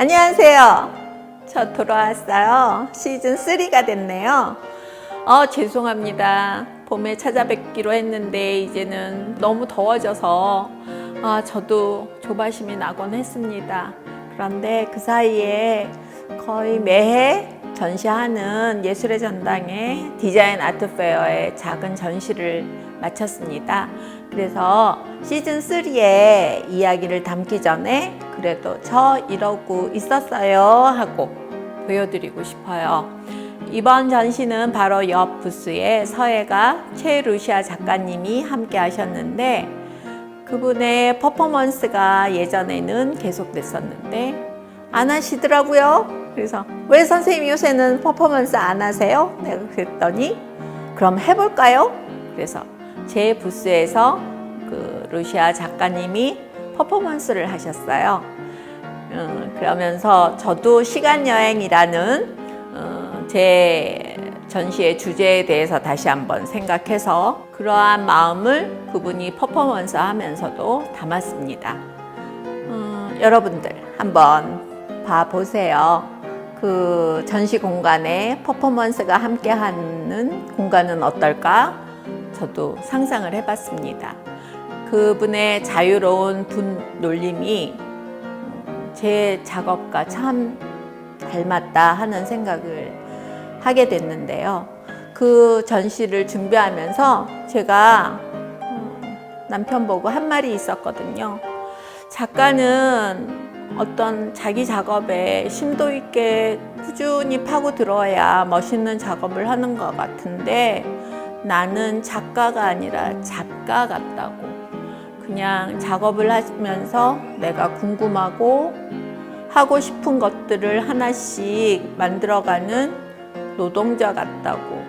안녕하세요. 저 돌아왔어요. 시즌 3가 됐네요. 어, 죄송합니다. 봄에 찾아뵙기로 했는데 이제는 너무 더워져서 아, 저도 조바심이 나곤 했습니다. 그런데 그 사이에 거의 매해 전시하는 예술의 전당의 디자인 아트 페어의 작은 전시를 마쳤습니다. 그래서 시즌 3의 이야기를 담기 전에 그래도 저 이러고 있었어요 하고 보여드리고 싶어요. 이번 전시는 바로 옆 부스에 서예가 최루시아 작가님이 함께 하셨는데 그분의 퍼포먼스가 예전에는 계속됐었는데 안 하시더라고요. 그래서 왜 선생님 요새는 퍼포먼스 안 하세요? 내가 그랬더니 그럼 해볼까요? 그래서 제 부스에서 그 루시아 작가님이 퍼포먼스를 하셨어요. 음, 그러면서 저도 시간 여행이라는 어, 제 전시의 주제에 대해서 다시 한번 생각해서 그러한 마음을 그분이 퍼포먼스 하면서도 담았습니다. 음, 여러분들 한번 봐보세요. 그 전시 공간에 퍼포먼스가 함께 하는 공간은 어떨까? 저도 상상을 해봤습니다. 그분의 자유로운 분 놀림이 제 작업과 참 닮았다 하는 생각을 하게 됐는데요. 그 전시를 준비하면서 제가 음, 남편 보고 한 말이 있었거든요. 작가는 어떤 자기 작업에 심도 있게 꾸준히 파고 들어야 멋있는 작업을 하는 것 같은데 나는 작가가 아니라 작가 같다고. 그냥 작업을 하면서 내가 궁금하고 하고 싶은 것들을 하나씩 만들어가는 노동자 같다고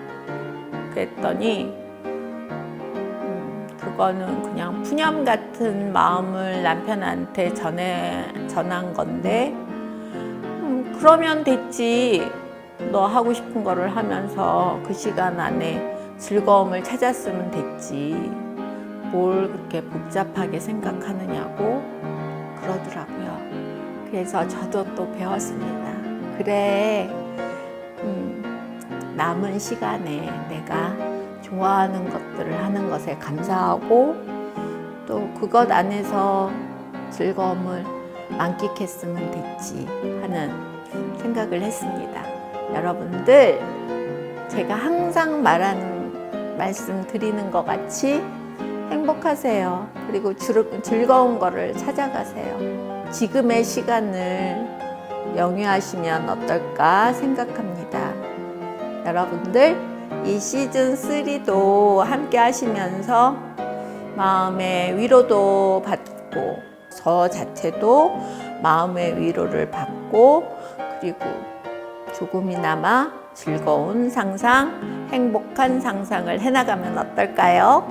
그랬더니 음, 그거는 그냥 푸념 같은 마음을 남편한테 전해 전한 건데 음, 그러면 됐지 너 하고 싶은 거를 하면서 그 시간 안에 즐거움을 찾았으면 됐지 뭘 그렇게 복잡하게 생각하느냐고 그러더라고요. 그래서 저도 또 배웠습니다. 그래, 음, 남은 시간에 내가 좋아하는 것들을 하는 것에 감사하고 또 그것 안에서 즐거움을 만끽했으면 됐지 하는 생각을 했습니다. 여러분들, 제가 항상 말하는 말씀 드리는 것 같이 행복하세요. 그리고 즐- 즐거운 거를 찾아가세요. 지금의 시간을 영유하시면 어떨까 생각합니다. 여러분들, 이 시즌 3도 함께 하시면서 마음의 위로도 받고, 저 자체도 마음의 위로를 받고, 그리고 조금이나마 즐거운 상상, 행복한 상상을 해나가면 어떨까요?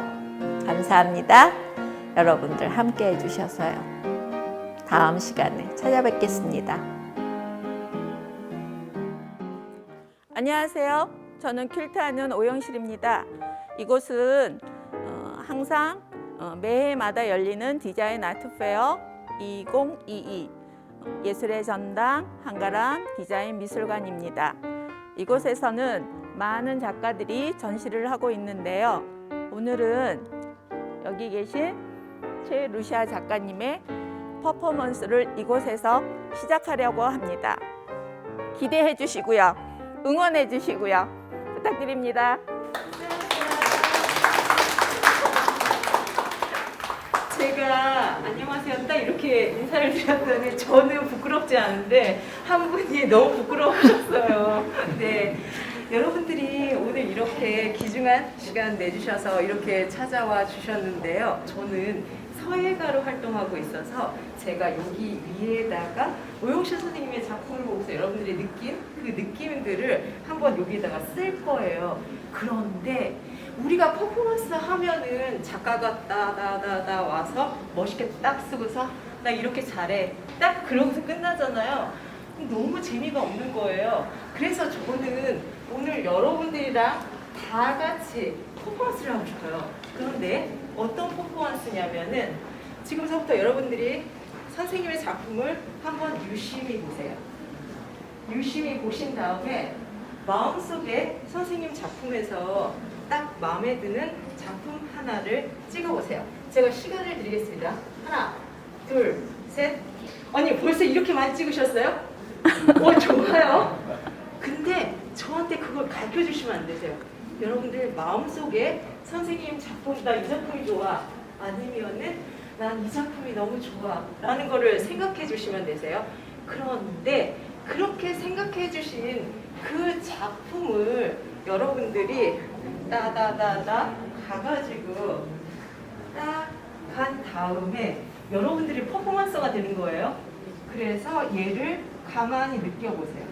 감사합니다. 여러분들 함께 해주셔서요. 다음 시간에 찾아뵙겠습니다. 안녕하세요. 저는 퀼트하는 오영실입니다. 이곳은 어, 항상 어, 매해마다 열리는 디자인 아트 페어 2022 예술의 전당 한가람 디자인 미술관입니다. 이곳에서는 많은 작가들이 전시를 하고 있는데요. 오늘은 여기 계신 최 루시아 작가님의 퍼포먼스를 이곳에서 시작하려고 합니다. 기대해 주시고요. 응원해 주시고요. 부탁드립니다. 이렇게 인사를 드렸더니 저는 부끄럽지 않은데 한 분이 너무 부끄러우셨어요. 네. 여러분들이 오늘 이렇게 귀중한 시간 내주셔서 이렇게 찾아와 주셨는데요. 저는 서예가로 활동하고 있어서 제가 여기 위에다가 오영실 선생님의 작품을 보고서 여러분들이 느낀 그 느낌들을 한번 여기다가 쓸 거예요. 그런데 우리가 퍼포먼스 하면은 작가가 따다다다 와서 멋있게 딱 쓰고서 나 이렇게 잘해 딱 그러고서 끝나잖아요. 너무 재미가 없는 거예요. 그래서 저는 오늘 여러분들이랑 다 같이 퍼포먼스를 하고 싶어요. 그런데 어떤 퍼포먼스냐면은 지금서부터 여러분들이 선생님의 작품을 한번 유심히 보세요. 유심히 보신 다음에 마음속에 선생님 작품에서 딱 마음에 드는 작품 하나를 찍어보세요. 제가 시간을 드리겠습니다. 하나, 둘, 셋. 아니 벌써 이렇게 많이 찍으셨어요? 오 좋아요. 근데 저한테 그걸 가르쳐 주시면 안 되세요. 여러분들 마음속에 선생님 작품 나 이 작품이 좋아 아니면은 난 이 작품이 너무 좋아 라는 거를 생각해 주시면 되세요. 그런데 그렇게 생각해 주신 그 작품을 여러분들이 따다다다 가가지고 딱 간 다음에 여러분들이 퍼포먼스가 되는 거예요. 그래서 얘를 가만히 느껴보세요.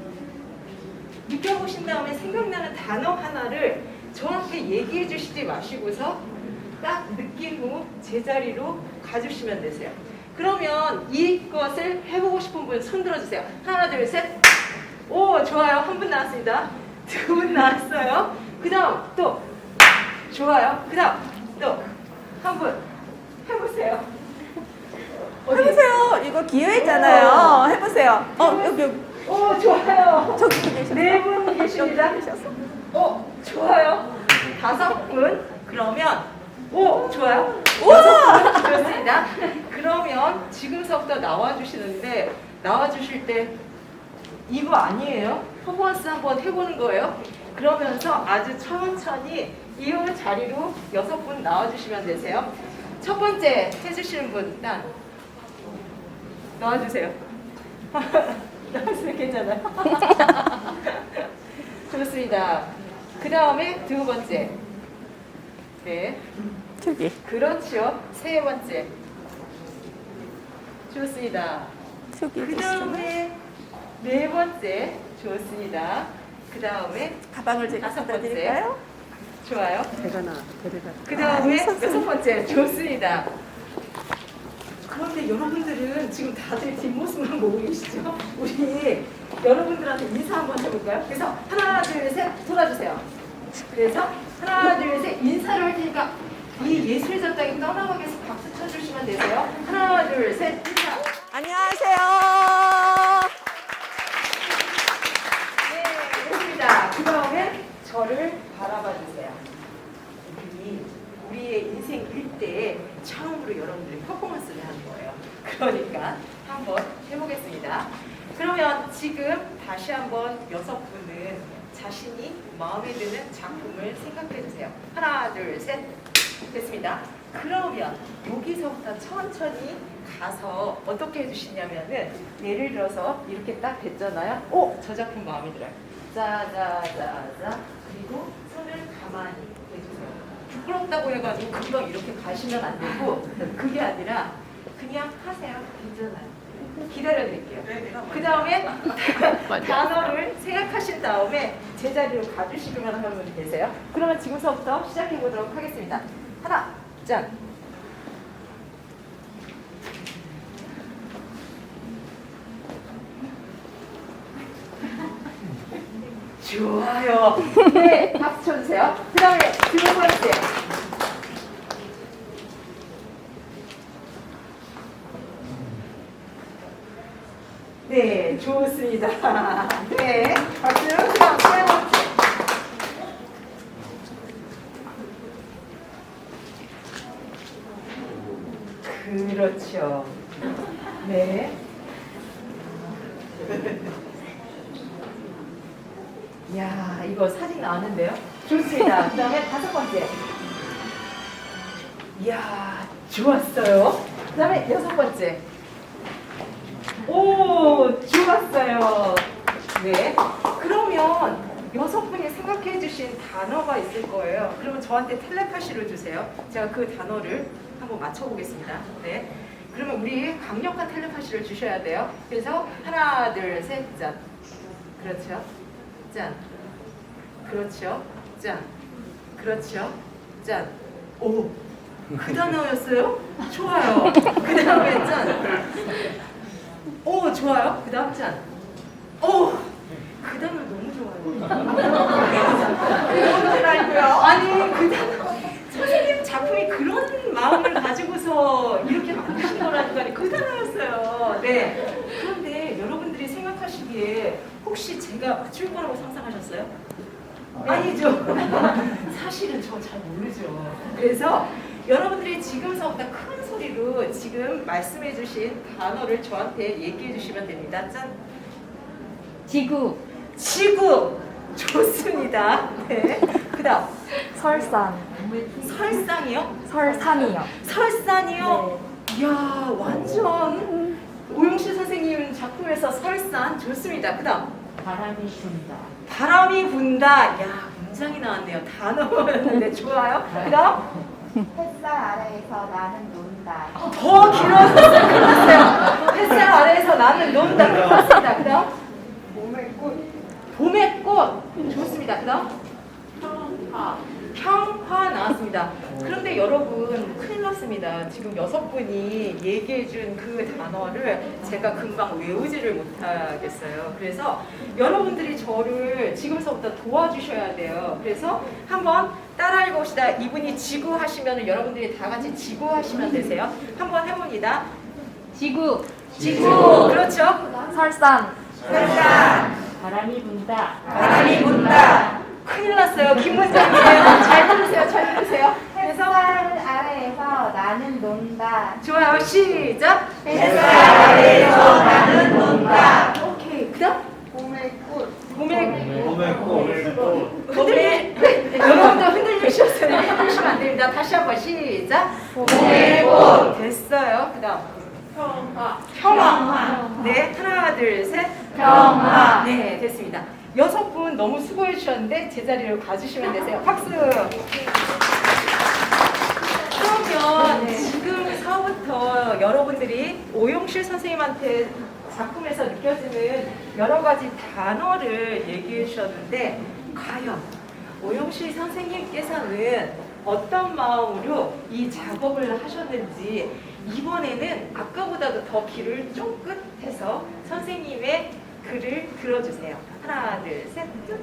느껴보신 다음에 생각나는 단어 하나를 저한테 얘기해 주시지 마시고서 딱 느낀 후 제자리로 가주시면 되세요. 그러면 이것을 해보고 싶은 분 손 들어주세요. 하나, 둘, 셋. 오, 좋아요. 한 분 나왔습니다. 두 분 나왔어요. 그 다음 또. 좋아요. 그 다음 또. 한 분. 해보세요. 해보세요. 이거 기회잖아요. 해보세요. 어, 여기, 여기. 오, 좋아요. 저기 계셨어. 네 분 계십니다. 계셨어. 어, 좋아요. 다섯 분. 그러면 오, 좋아요. 우와! 좋습니다. 그러면 지금서부터 나와 주시는데 나와 주실 때 이거 아니에요? 퍼포먼스 한번 해보는 거예요. 그러면서 아주 천천히 이 자리로 여섯 분 나와 주시면 되세요. 첫 번째 해주시는 분 일단 나와 주세요. 나왔으면 괜찮아요. 좋습니다. 그 다음에 두 번째. 네. 저기. 그렇죠. 세 번째. 좋습니다. 저기 그. 다음에 네 번째. 좋습니다. 그 다음에 가방을 제가 다섯 갖다 번째. 드릴까요? 좋아요. 대가나 데려가. 그 다음에 아, 여섯 번째. 좋습니다. 그런데 여러분들은 지금 다들 뒷모습만 보고 계시죠? 우리 여러분들한테 인사 한번 해볼까요? 그래서 하나, 둘, 셋 돌아주세요. 그래서 하나, 둘, 셋 인사를 할 테니까 이 예술 전당에 떠나가기 위해서 박수 쳐주시면 되세요. 하나, 둘, 셋 인사. 안녕하세요. 네, 됐습니다. 그 다음에 저를 바라봐 주세요. 우리, 우리의 인생 일대에 처음으로 여러분들이 퍼포먼스를 하는 거예요. 그러니까 한번 해보겠습니다. 그러면 지금 다시 한번 여섯 분은 자신이 마음에 드는 작품을 생각해 주세요. 하나, 둘, 셋. 됐습니다. 그러면 여기서부터 천천히 가서 어떻게 해주시냐면은 예를 들어서 이렇게 딱 됐잖아요. 오, 저 작품 마음에 들어요. 자자자자 그리고 손을 가만히. 부끄럽다고 해가지고 금방 이렇게 가시면 안 되고 그게 아니라 그냥 하세요. 괜찮아요. 기다려드릴게요. 그 다음에 단어를 생각하신 다음에 제자리로 가주시기만 하면 되세요. 그러면 지금서부터 시작해 보도록 하겠습니다. 하나, 짠. 좋아요. 네, 박수 쳐주세요. 그 다음에 두 번째. 네, 좋습니다. 네, 박수. 번째. 그렇죠. 네. 이야, 이거 사진 나왔는데요? 좋습니다. 그 다음에 다섯 번째. 이야, 좋았어요. 그 다음에 여섯 번째. 오, 좋았어요. 네. 그러면 여섯 분이 생각해 주신 단어가 있을 거예요. 그러면 저한테 텔레파시를 주세요. 제가 그 단어를 한번 맞춰보겠습니다. 네. 그러면 우리 강력한 텔레파시를 주셔야 돼요. 그래서 하나, 둘, 셋, 짠. 그렇죠. 짠. 그렇죠. 짠. 그렇죠. 짠. 오. 그 단어였어요? 좋아요. 그 다음에 짠. 오, 좋아요. 그 다음 짠. 오. 그 단어 너무 좋아요. 너무 좋아요. 아니, 그 단어. 선생님 작품이 그런 마음을 가지고서 이렇게 만드신 거라니까 그 단어였어요. 그렇죠. 네. 그런데 여러분들이 생각하시기에 혹시 제가 맞출 거라고 상상하셨어요? 아니죠. 사실은 저 잘 모르죠. 그래서 여러분들이 지금서부터 큰 소리로 지금 말씀해 주신 단어를 저한테 얘기해 주시면 됩니다. 짠. 지구, 지구. 좋습니다. 네. 그 다음. 설산, 설상이요? 설산이요. 설산이요? 이야, 완전 오용실 선생님 작품에서 설산 좋습니다. 그 다음. 바람이 분다. 바람이 분다. 야, 문장이 나왔네요. 단어였는데 좋아요. 그 다음. 햇살 아래에서 나는 논다. 더 길어졌어요. 햇살 아래에서 나는 논다. 끝났습니다. 그 다음. 봄의 꽃. 좋습니다. 그 다음. 평화. 평화 나왔습니다. 그런데 여러분 큰일 났습니다. 지금 여섯 분이 얘기해준 그 단어를 제가 금방 외우지를 못하겠어요. 그래서 여러분들이 저를 지금서부터 도와주셔야 돼요. 그래서 한번 따라 읽어봅시다. 이분이 지구 하시면 여러분들이 다 같이 지구 하시면 되세요. 한번 해봅니다. 지구, 지구. 그렇죠. 설산, 설산. 바람이 분다. 바람이 분다. 큰일 났어요. 김문장이에요. 잘 들으세요. 잘 들으세요. 햇살 아래에서 나는 논다. 좋아요. 시작. 햇살 아래에서 나는 논다. 오케이. 그다음 봄의 꽃. 봄의 봄의 꽃. 흔들리. 네, 여러분들 흔들리셨어요. 흔들리시면 안 됩니다. 다시 한번 시작. 봄의 꽃. 됐어요. 그다음 평화. 평화. 네. 하나, 둘, 셋. 평화. 네, 됐습니다. 여섯 분 너무 수고해 주셨는데 제자리로 가주시면 되세요. 박수. 그러면 지금 서부터 여러분들이 오용실 선생님한테 작품에서 느껴지는 여러 가지 단어를 얘기해 주셨는데 과연 오용실 선생님께서는 어떤 마음으로 이 작업을 하셨는지 이번에는 아까보다도 더 귀를 쫑긋 해서 선생님의 글을 들어주세요. 하나, 둘, 셋. 쭉.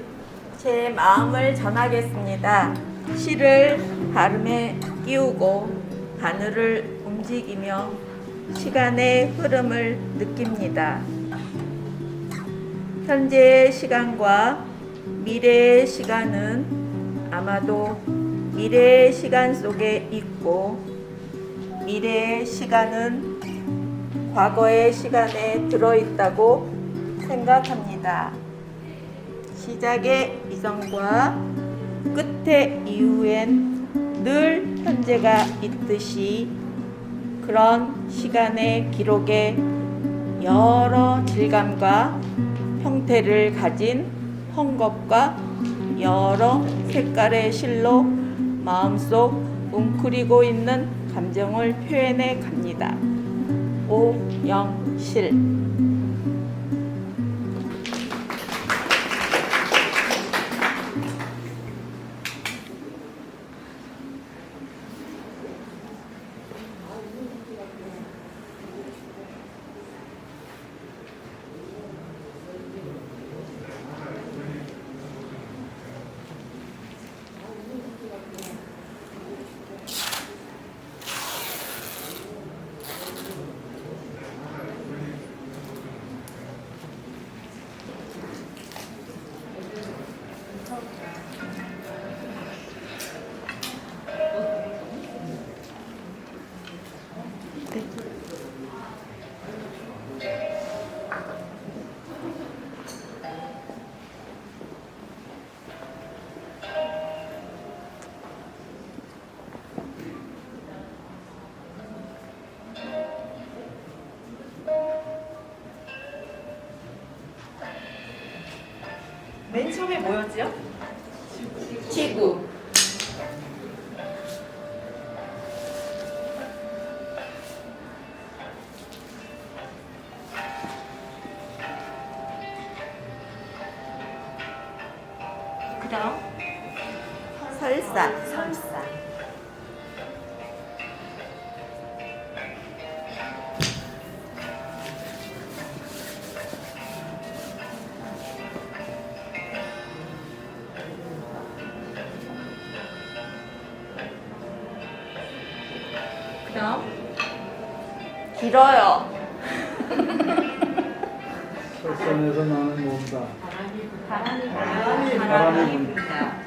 제 마음을 전하겠습니다. 시를 발음에 끼우고 바늘을 움직이며 시간의 흐름을 느낍니다. 현재의 시간과 미래의 시간은 아마도 미래의 시간 속에 있고 미래의 시간은 과거의 시간에 들어있다고 생각합니다. 시작의 이성과 끝의 이후엔 늘 현재가 있듯이 그런 시간의 기록에 여러 질감과 형태를 가진 헝겊과 여러 색깔의 실로 마음속 웅크리고 있는 감정을 표현해 갑니다. 오영실 맨 처음에 뭐였죠? 지구 길어요. 설산에서 나는 온다. 바람이 바람이 바람이 분다.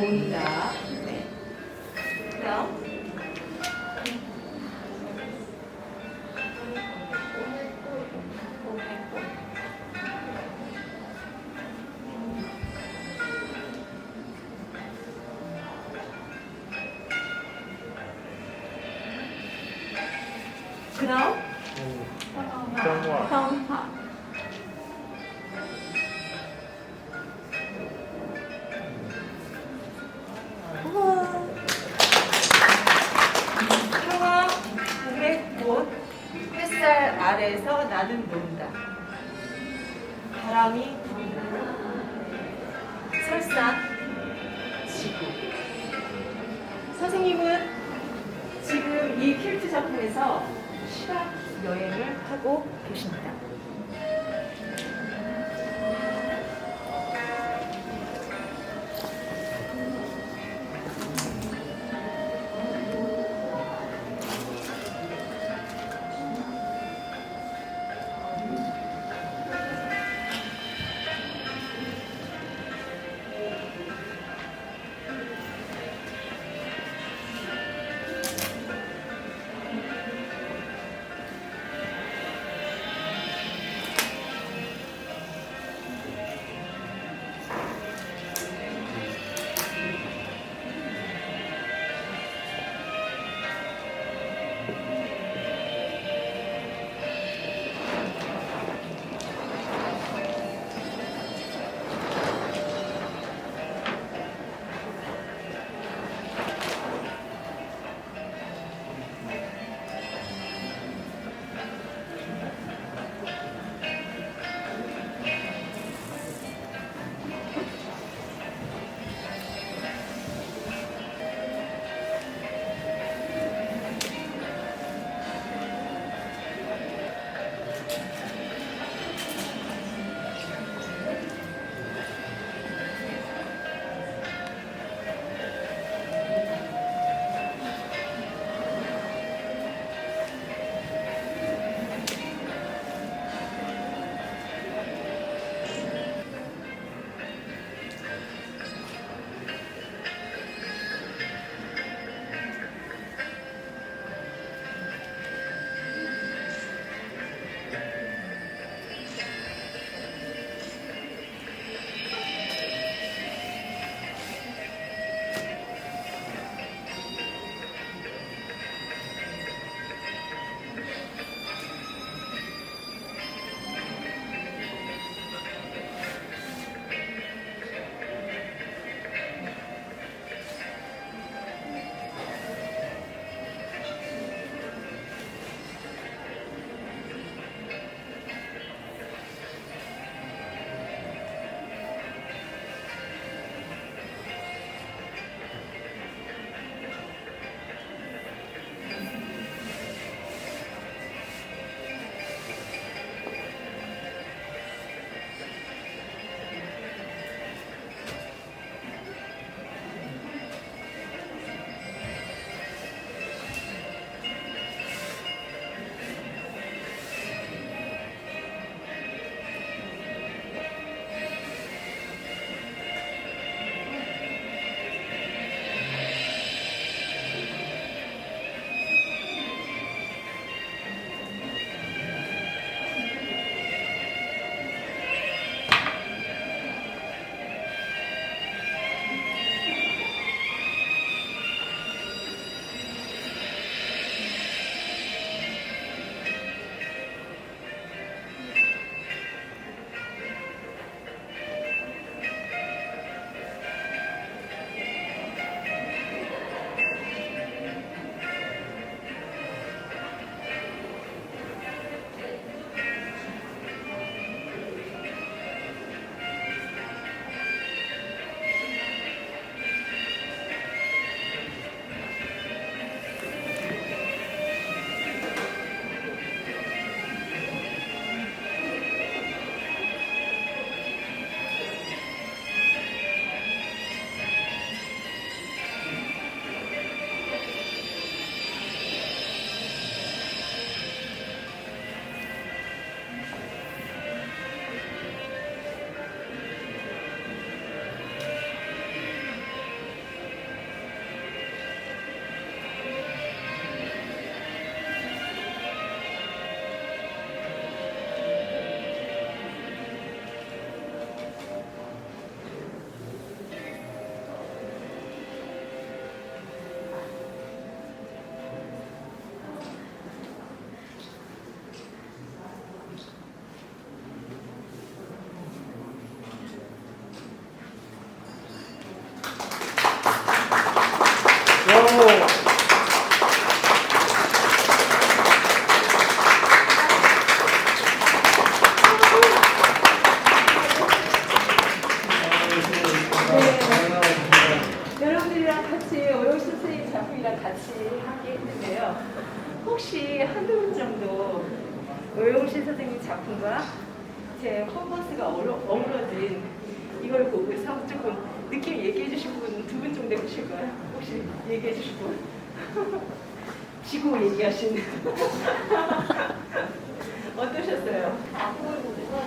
논 바람이. 설산 지구. 선생님은 지금 이 퀼트 작품에서 시각 여행을 하고 계십니다.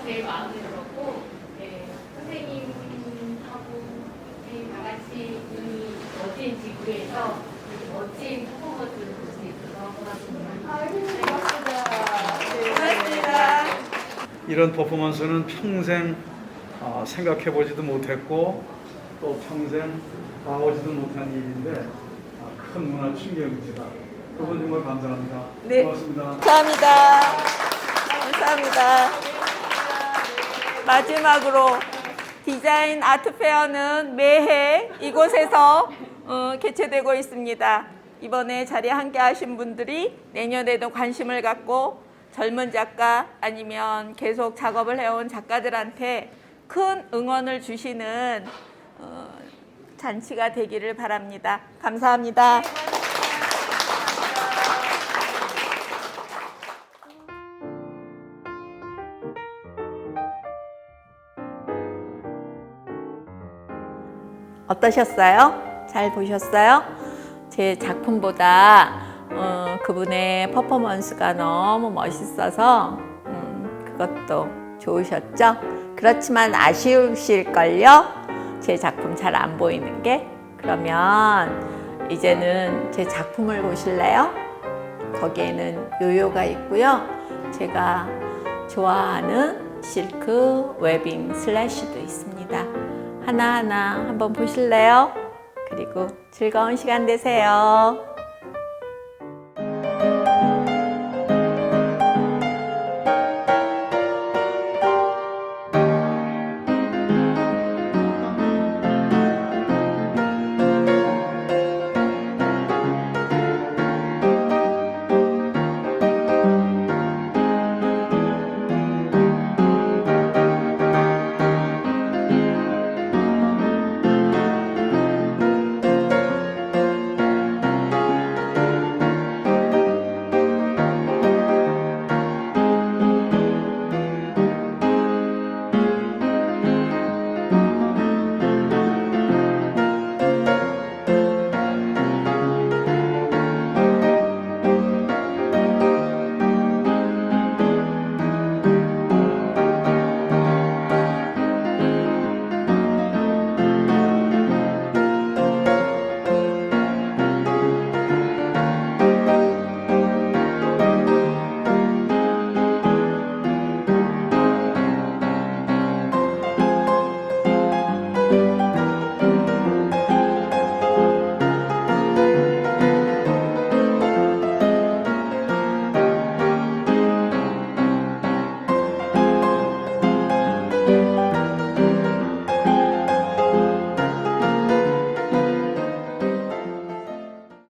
제일 마음에 들었고 네, 선생님하고 저희 다 같이 이 멋진 지구에서 이렇게 멋진 퍼포먼스를 볼 수 있어서 고맙습니다. 고맙습니다. 이런 퍼포먼스는 평생 어, 생각해보지도 못했고 또 평생 봐오지도 못한 일인데 아, 큰 문화 충격입니다. 그분 정말 감사합니다. 네. 고맙습니다. 감사합니다. 감사합니다. 마지막으로 디자인 아트 페어는 매해 이곳에서 어, 개최되고 있습니다. 이번에 자리에 함께 하신 분들이 내년에도 관심을 갖고 젊은 작가 아니면 계속 작업을 해온 작가들한테 큰 응원을 주시는 어, 잔치가 되기를 바랍니다. 감사합니다. 어떠셨어요? 잘 보셨어요? 제 작품보다 어, 그분의 퍼포먼스가 너무 멋있어서 음, 그것도 좋으셨죠? 그렇지만 아쉬우실걸요? 제 작품 잘 안 보이는 게? 그러면 이제는 제 작품을 보실래요? 거기에는 요요가 있고요. 제가 좋아하는 실크 웨빙 슬래시도 있습니다. 하나하나 한번 보실래요? 그리고 즐거운 시간 되세요.